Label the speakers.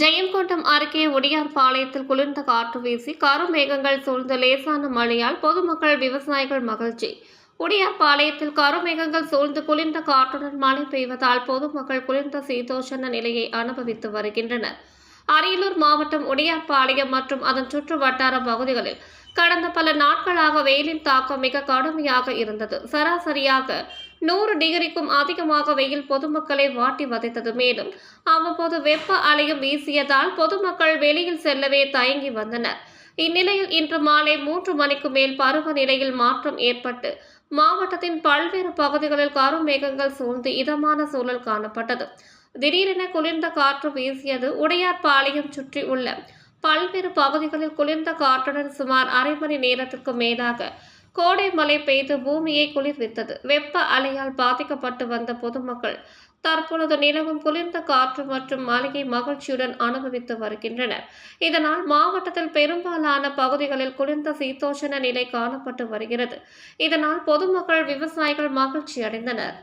Speaker 1: ஜெயங்கொண்டம் அருகே ஒடியார்பாளையத்தில் குளிர்ந்த காற்று வீசி கருமேகங்கள் சூழ்ந்த லேசான மழையால் பொதுமக்கள் விவசாயிகள் மகிழ்ச்சி. ஒடியார்பாளையத்தில் கருமேகங்கள் சூழ்ந்து குளிர்ந்த காற்றுடன் மழை பெய்வதால் பொதுமக்கள் குளிர்ந்த சீதோஷண நிலையை அனுபவித்து வருகின்றனர். அரியலூர் மாவட்டம் ஒடியார்பாளையம் மற்றும் அதன் சுற்று வட்டார பகுதிகளில் கடந்த பல நாட்களாக வெயிலின் தாக்கம் மிக கடுமையாக இருந்தது. சராசரியாக நூறு டிகிரிக்கும் அதிகமாக வெயில் பொதுமக்களை வாட்டி வதைத்தது மேலும். அவ்வப்போது வெப்ப அலையும் வீசியதால் பொதுமக்கள் வெளியில் செல்லவே தயங்கி வந்தனர். இந்நிலையில் இன்று மாலை மூன்று மணிக்கு மேல் பருவநிலையில் மாற்றம் ஏற்பட்டு மாவட்டத்தின் பல்வேறு பகுதிகளில் கருமேகங்கள் சூழ்ந்து இதமான சூழல் காணப்பட்டது. திடீரென குளிர்ந்த காற்று வீசியது உடையார்பாளையம் சுற்றி உள்ள பல்வேறு பகுதிகளில் குளிர்ந்த காற்றுடன் சுமார் அரை மணி நேரத்திற்கு மேலாக கோடை மழை பெய்து பூமியை குளிர்வித்தது. வெப்ப அலையால் பாதிக்கப்பட்டு வந்த பொதுமக்கள் தற்பொழுது நிலவும் குளிர்ந்த காற்று மற்றும் மழையை மகிழ்ச்சியுடன் அனுபவித்து வருகின்றனர். இதனால் மாவட்டத்தில் பெரும்பாலான பகுதிகளில் குளிர்ந்த சீதோஷண நிலை காணப்பட்டு வருகிறது. இதனால் பொதுமக்கள் விவசாயிகள் மகிழ்ச்சி அடைந்தனர்